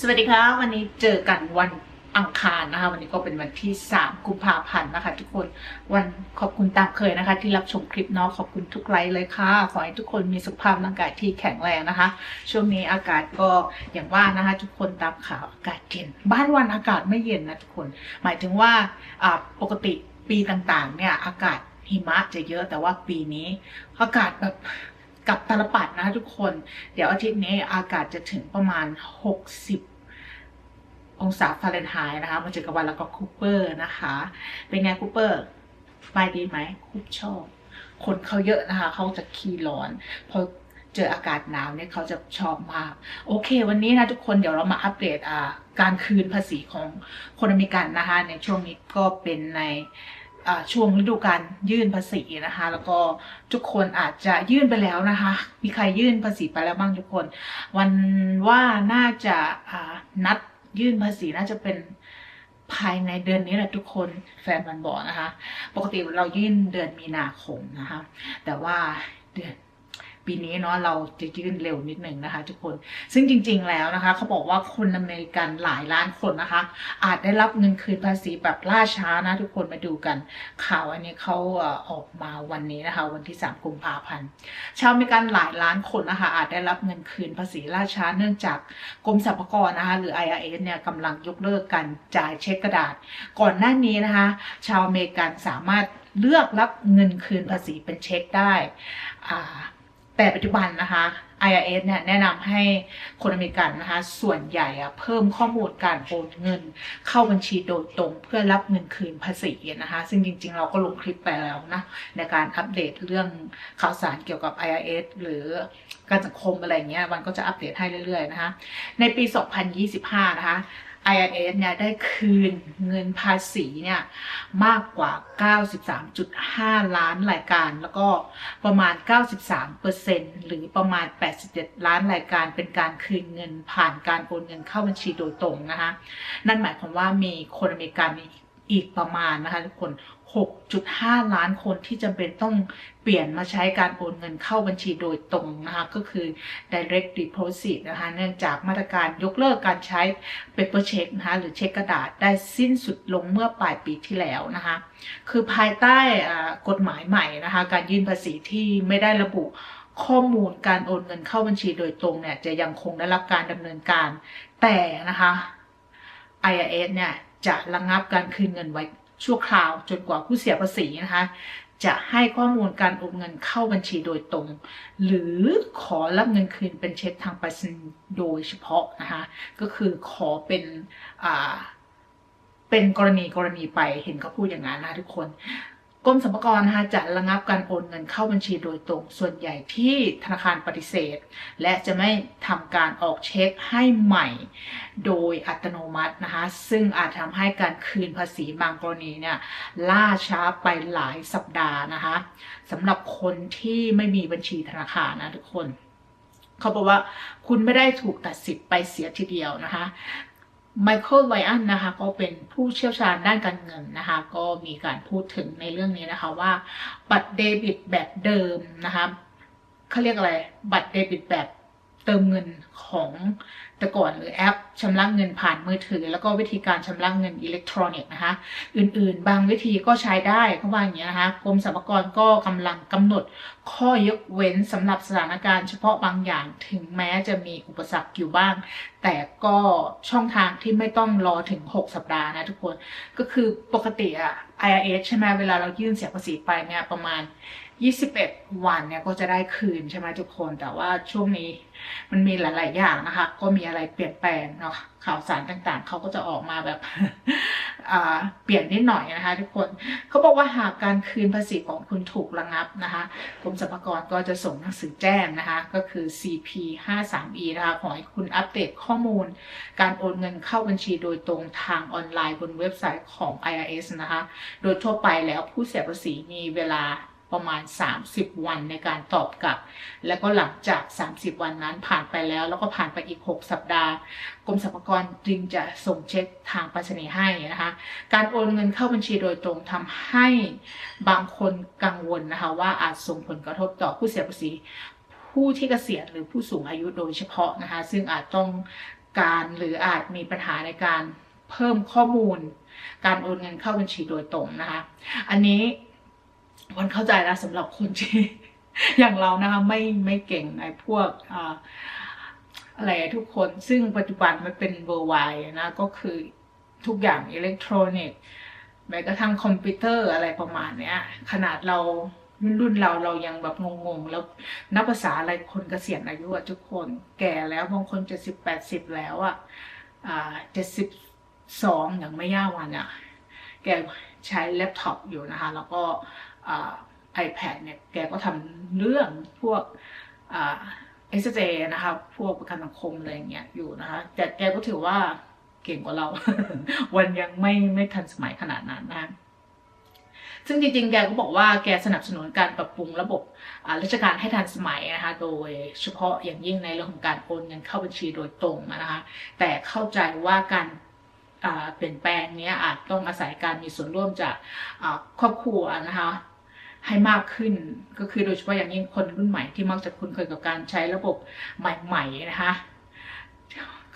สวัสดีค่ะวันนี้เจอกันวันอังคารนะคะ วันนี้ก็เป็นวันที่ 3 กุมภาพันธ์นะคะ ทุกคนวันขอบคุณตามเคยนะคะ ที่รับชมคลิปเนาะขอบคุณทุกไลค์เลยค่ะ ขอให้ทุกคนมีสุขภาพร่างกายที่แข็งแรงนะคะ ช่วงนี้อากาศก็อย่างว่านะคะ ทุกคนตามข่าวอากาศเย็นบ้านวันอากาศไม่เย็นนะทุกคน หมายถึงว่าปกติปีต่างๆ เนี่ยอากาศหิมะจะเยอะแต่ว่าปีนี้อากาศแบบ กับตาลปัดนะทุกคน เดี๋ยวอาทิตย์นี้อากาศจะถึงประมาณ 60 องศาฟาเรนไฮต์นะคะมาเจอกับวันแล้วก็คูเปอร์นะคะ เป็นไงคูเปอร์สบายดีไหมคูปชอบ คนเขาเยอะนะคะเขาจะขี้ร้อนพอเจออากาศหนาวเนี่ยเขาจะชอบมาก โอเค วันนี้นะทุกคนเดี๋ยวเรามาอัปเดตอ่าการคืนภาษีของคนอเมริกันนะคะ ในช่วงนี้ก็เป็นใน ช่วงฤดูการยื่นภาษีนะคะ แล้วก็ทุกคนอาจจะยื่นไปแล้วนะคะ มีใครยื่นภาษีไปแล้วบ้างทุกคน วันว่าน่าจะานัดยื่นภาษีน่าจะเป็นภายในเดือนนี้แหละทุกคนแฟนมันบอกนะคะ ปกติเรายื่นเดือนมีนาคมนะคะ แต่ว่าเดือน ปีนี้เนาะเราจะยื่นเร็วนิดหนึ่งนะคะ ทุกคน ซึ่งจริง ๆ แล้วนะคะ เขาบอกว่าคนอเมริกันหลายล้านคนนะคะ อาจได้รับเงินคืนภาษีแบบล่าช้านะทุกคนมาดูกัน ข่าวอันนี้เขาออกมาวันนี้นะคะ วันที่ 3 กุมภาพันธ์ ชาวอเมริกันหลายล้านคนนะคะ อาจได้รับเงินคืนภาษีล่าช้าเนื่องจากกรมสรรพากรนะคะ หรือ IRS เนี่ยกำลังยกเลิกการจ่ายเช็คกระดาษ ก่อนหน้านี้นะคะ ชาวอเมริกันสามารถเลือกรับเงินคืนภาษีเป็นเช็คได้อ่า แต่ปัจจุบันนะคะ IRS เนี่ยแนะนำให้คนอเมริกันนะคะ ส่วนใหญ่อะเพิ่มข้อมูลการโอนเงิน เข้าบัญชีโดยตรงเพื่อรับเงินคืนภาษีนะคะ ซึ่งจริงๆ เราก็ลงคลิปไปแล้วนะ ในการอัปเดตเรื่องข่าวสารเกี่ยวกับ IRS หรือการสังคมอะไรเงี้ยมันก็จะอัปเดตให้เรื่อยๆนะคะ ในปี 2025 นะคะ IRS เนี่ยได้คืนเงินภาษีเนี่ยมากกว่า 93.5 ล้านรายการ แล้วก็ประมาณ 93%หรือประมาณ 87 ล้านรายการ เป็นการคืนเงินผ่านการโอนเงินเข้าบัญชีโดยตรงนะคะ นั่นหมายความว่ามีคนอเมริกัน อีกประมาณนะคะทุกคน 6.5 ล้านคนที่จำเป็นต้องเปลี่ยนมาใช้การโอนเงินเข้าบัญชีโดยตรงนะคะก็คือ direct deposit นะคะเนื่องจากมาตรการยกเลิกการใช้ paper check นะคะหรือเช็คกระดาษได้สิ้นสุดลงเมื่อปลายปีที่แล้วนะคะคือภายใต้อ่ากฎหมายใหม่นะคะการยื่นภาษีที่ไม่ได้ระบุข้อมูลการโอนเงินเข้าบัญชีโดยตรงเนี่ยจะยังคงได้รับการดำเนินการแต่นะคะ IRS เนี่ย จะระงับการคืนเงินไว้ชั่วคราวจนกว่าผู้เสียภาษีนะคะ จะให้ข้อมูลการโอนเงินเข้าบัญชีโดยตรง หรือขอรับเงินคืนเป็นเช็คทางไปรษณีย์โดยเฉพาะนะคะก็คือขอเป็นเป็นกรณีกรณีไปเห็นเขาพูดอย่างนั้นนะทุกคน กรมสรรพากรนะคะจะระงับการโอนเงินเข้าบัญชีโดยตรง ส่วนใหญ่ที่ธนาคารปฏิเสธ และจะไม่ทำการออกเช็คให้ใหม่ โดยอัตโนมัตินะคะ ซึ่งอาจทำให้การคืนภาษีบางกรณีเนี่ยล่าช้าไปหลายสัปดาห์นะคะสำหรับคนที่ไม่มีบัญชีธนาคารนะทุกคนเขาบอกว่าคุณไม่ได้ถูกตัดสิทธิ์ไปเสียทีเดียวนะคะ ไมเคิลไวอันนะคะก็เป็นผู้เชี่ยวชาญด้านการเงินนะคะก็มีการพูดถึงในเรื่องนี้นะคะว่าบัตรเดบิตแบบเดิมนะคะเขาเรียกอะไรบัตรเดบิตแบบเติมเงินของแต่ก่อนหรือแอปชำระเงินผ่านมือถือ แล้วก็วิธีการชำระเงินอิเล็กทรอนิกส์นะคะ อื่นๆ บางวิธีก็ใช้ได้เขาว่าอย่างนี้นะคะกรมสรรพากรก็กำลังกำหนดข้อยกเว้นสำหรับสถานการณ์เฉพาะบางอย่างถึงแม้จะมีอุปสรรคอยู่บ้าง แต่ก็ช่องทางที่ไม่ต้องรอถึง 6 สัปดาห์นะทุกคน ก็คือปกติอะ IRS ใช่ไหมเวลาเรายื่นเสียภาษีไปเนี่ยประมาณ 21 วันเนี่ยก็จะได้คืนใช่ไหมทุกคน แต่ว่าช่วงนี้มันมีหลาย ๆ อย่างนะคะ ก็มีอะไรเปลี่ยนแปลงเนาะข่าวสารต่างๆ เขาก็จะออกมาแบบ เปลี่ยนนิดหน่อยนะคะ ทุกคนเขาบอกว่าหากการคืนภาษีของคุณถูกระงับนะคะกรมสรรพากรก็จะส่งหนังสือแจ้งนะคะ ก็คือ CP 5 3 E นะคะ ขอให้คุณอัปเดตข้อมูล การโอนเงินเข้าบัญชีโดยตรงทางออนไลน์บนเว็บไซต์ของ IRS นะคะ โดยทั่วไปแล้วผู้เสียภาษีมีเวลา ประมาณ 30 วันในการตอบกลับ แล้วก็หลังจาก 30 วันนั้นผ่านไปแล้ว แล้วก็ผ่านไปอีก 6 สัปดาห์ กรมสรรพากรจึงจะส่งเช็คทางไปรษณีย์ให้นะคะ การโอนเงินเข้าบัญชีโดยตรงทำให้บางคนกังวลนะคะว่าอาจส่งผลกระทบต่อผู้เสียภาษีผู้ที่เกษียณหรือผู้สูงอายุโดยเฉพาะนะคะ ซึ่งอาจต้องการหรืออาจมีปัญหาในการเพิ่มข้อมูล การโอนเงินเข้าบัญชีโดยตรงนะคะ อันนี้ วันเข้าใจนะสำหรับคนที่อย่างเรานะคะไม่ไม่เก่งในพวกอ่าอะไรทุกคนซึ่งปัจจุบันมันเป็นเวอร์ไวนะก็คือทุกอย่างอิเล็กทรอนิกส์แม้กระทั่งคอมพิวเตอร์อะไรประมาณเนี้ย ขนาดเรารุ่นรุ่นเราเรายังแบบงงๆ แล้วนับภาษาอะไรคนเกษียณอายุอะทุกคนแก่แล้วบางคนเจ็ดสิบแปดสิบแล้วอะอ่าเจ็ดสิบสองอย่างไม่ย่าวันอะแกใช้แล็ปท็อปอยู่นะคะ แล้วก็ iPad เนี่ยแกก็ทำเรื่องพวกเอ่า SJ นะคะพวกประกันสังคมอะไรอย่างเงี้ยอยู่นะคะแต่แกก็ถือว่าเก่งกว่าเรา วันยังไม่ไม่ทันสมัยขนาดนั้นนะซึ่งจริงๆ แกก็บอกว่าแกสนับสนุนการปรับปรุงระบบราชการให้ทันสมัยนะคะ โดยเฉพาะอย่างยิ่งในเรื่องของการโอนเงินเข้าบัญชีโดยตรงนะคะ แต่เข้าใจว่าการเปลี่ยนแปลงนี้อาจต้องอาศัยการมีส่วนร่วมจากครอบครัวนะคะ ให้มากขึ้น ก็คือโดยเฉพาะอย่างยิ่งคนรุ่นใหม่ที่มักจะคุ้นเคยกับการใช้ระบบใหม่ ๆ นะคะ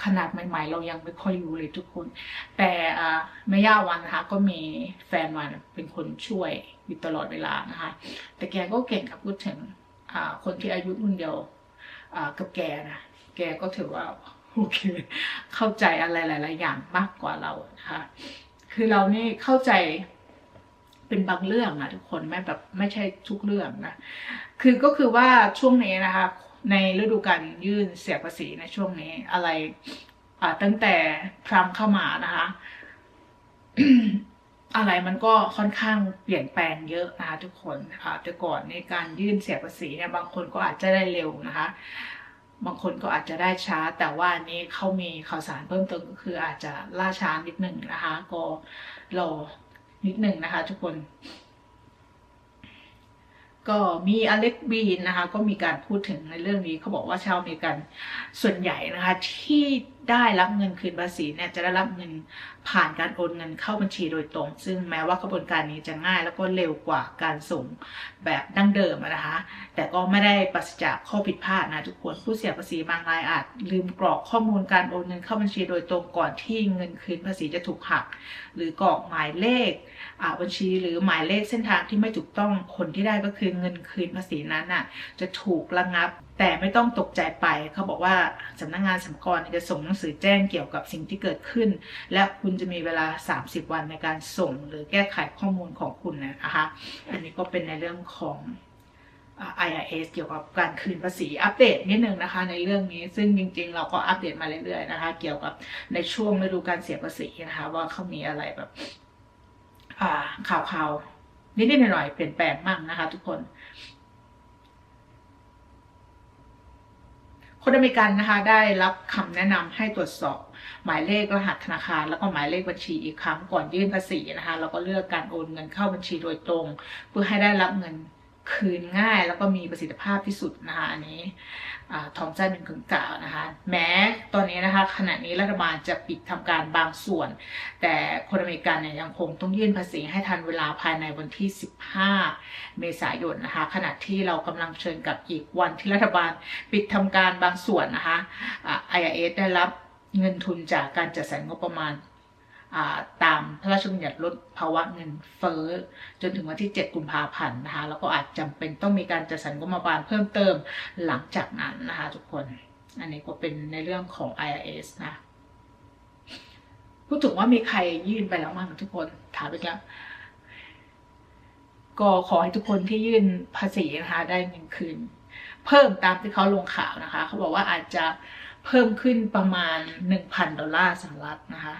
ขนาดใหม่ ๆ เรายังไม่ค่อยรู้เลยทุกคน แต่แม่ย่าวันนะคะก็มีแฟนวันเป็นคนช่วยอยู่ตลอดเวลานะคะแต่แกก็เก่งกับพูดถึงอ่าคนที่อายุรุ่นเดียวกับแกนะแกก็ถือว่าโอเค เข้าใจอะไรหลาย ๆ อย่างมากกว่าเรานะคะคือเรานี่เข้าใจ เป็นบางเรื่องนะทุกคนไม่แบบไม่ใช่ทุกเรื่องนะ คือก็คือว่าช่วงนี้นะคะ ในฤดูการยื่นเสียภาษีในช่วงนี้อะไรตั้งแต่ทรัมป์เข้ามานะคะ อะไรมันก็ค่อนข้างเปลี่ยนแปลงเยอะนะคะทุกคนอ่าแต่ก่อนในการยื่นเสียภาษีเนี่ยบางคนก็อาจจะได้เร็วนะคะ บางคนก็อาจจะได้ช้า แต่ว่านี้เขามีข่าวสารเพิ่มเติมก็คืออาจจะล่าช้านิดหนึ่งนะคะ ก็รอ นิดหนึ่งนะคะทุกคน ก็มีอเล็กบีนนะคะ ก็มีการพูดถึงในเรื่องนี้เขาบอกว่าชาวอเมริกันส่วนใหญ่นะคะที่ ได้รับเงินคืนภาษีเนี่ยจะได้รับเงินผ่านการโอนเงินเข้าบัญชีโดยตรง ซึ่งแม้ว่ากระบวนการนี้จะง่ายแล้วก็เร็วกว่าการส่งแบบดั้งเดิมนะคะ แต่ก็ไม่ได้ปราศจากข้อผิดพลาดนะทุกคนผู้เสียภาษีบางรายอาจ ลืมกรอกข้อมูลการโอนเงินเข้าบัญชีโดยตรงก่อนที่เงินคืนภาษีจะถูกหัก หรือกรอกหมายเลขบัญชีหรือหมายเลขเส้นทางที่ไม่ถูกต้องผลที่ได้ก็คือเงินคืนภาษีนั้นน่ะจะถูกระงับ แต่ไม่ต้องตกใจไปเขาบอกว่าสำนักงงานสรรพากรจะส่งหนังสือแจ้งเกี่ยวกับสิ่งที่เกิดขึ้น และคุณจะมีเวลา 30 วันในการส่งหรือแก้ไขข้อมูลของคุณนะคะอันนี้ก็เป็นในเรื่องของ IRS เกี่ยวกับการคืนภาษีอัปเดตนิดนึงนะคะ ในเรื่องนี้ซึ่งจริง ๆ เราก็อัปเดตมาเรื่อยๆนะคะ เกี่ยวกับในช่วงฤดูการเสียภาษีนะคะ ว่าเขามีอะไรแบบข่าวข่าวๆนิดๆหน่อยๆเปลี่ยนแปลงมากนะคะ ทุกคน คนอเมริกันนะคะได้รับคำแนะนำให้ตรวจสอบ หมายเลขรหัสธนาคาร แล้วก็หมายเลขบัญชีอีกครั้งก่อนยื่นภาษีนะคะแล้วก็เลือกการโอนเงินเข้าบัญชีโดยตรง เพื่อให้ได้รับเงิน คืนง่ายแล้วก็มีประสิทธิภาพที่สุดนะคะอันนี้อ่าทองใจเป็นคนกล่าวนะคะ แม้ตอนนี้นะคะขณะนี้รัฐบาลจะปิดทำการบางส่วน แต่คนอเมริกันเนี่ยยังคงต้องยื่นภาษีให้ทันเวลาภายในวันที่ 15 เมษายนนะคะ ขณะที่เรากำลังเชิญกับอีกวันที่รัฐบาลปิดทำการบางส่วนนะคะอ่า IRS ได้รับเงินทุนจากการจัดสรรงบประมาณ ตามพระราชบัญญัติลดภาวะเงินเฟ้อจนถึงวันที่ 7 กุมภาพันธ์นะคะ แล้วก็อาจจำเป็นต้องมีการจัดสรรงบประมาณเพิ่มเติมหลังจากนั้นนะคะทุกคน อันนี้ก็เป็นในเรื่องของ IRS นะพูดถึงว่ามีใครยื่นไปแล้วมั้งทุกคนถามไปแล้วก็ขอให้ทุกคนที่ยื่นภาษีนะคะ ได้เงินคืน เพิ่มตามที่เขาลงข่าวนะคะ เขาบอกว่าอาจจะเพิ่มขึ้นประมาณ 1,000 ดอลลาร์สหรัฐนะคะ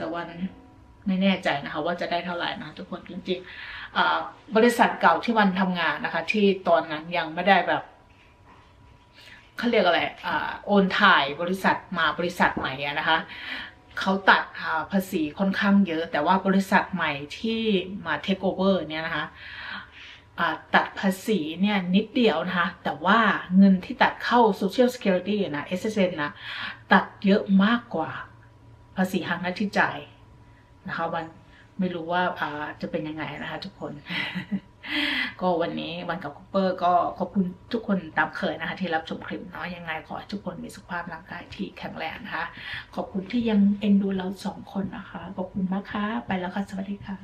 แต่วันไม่แน่ใจนะคะว่าจะได้เท่าไหร่นะทุกคนจริงๆบริษัทเก่าที่วันทำงานนะคะ ที่ตอนนั้นยังไม่ได้แบบเขาเรียกอะไรอโอนถ่ายบริษัทมาบริษัทใหม่นะคะเขาตัดภาษีค่อนข้างเยอะ แต่ว่าบริษัทใหม่ที่มาเทคโอเวอร์เนี่ยนะคะตัดภาษีเนี่ยนิดเดียวนะคะ แต่ว่าเงินที่ตัดเข้า Social Security นะ SSN นะ ตัดเยอะมากกว่า ภาษีหักหน้าที่จ่ายนะคะวันไม่รู้ว่าจะเป็นยังไงนะคะทุกคน ก็วันนี้วันกับคุปเปอร์ก็ขอบคุณทุกคนตามเคยนะคะ ที่รับชมคลิปเนาะยังไงขอให้ทุกคนมีสุขภาพร่างกายที่แข็งแรงนะคะ ขอบคุณที่ยังเอ็นดูเราสองคนนะคะ ขอบคุณมากค่ะ ไปแล้วค่ะ สวัสดีค่ะ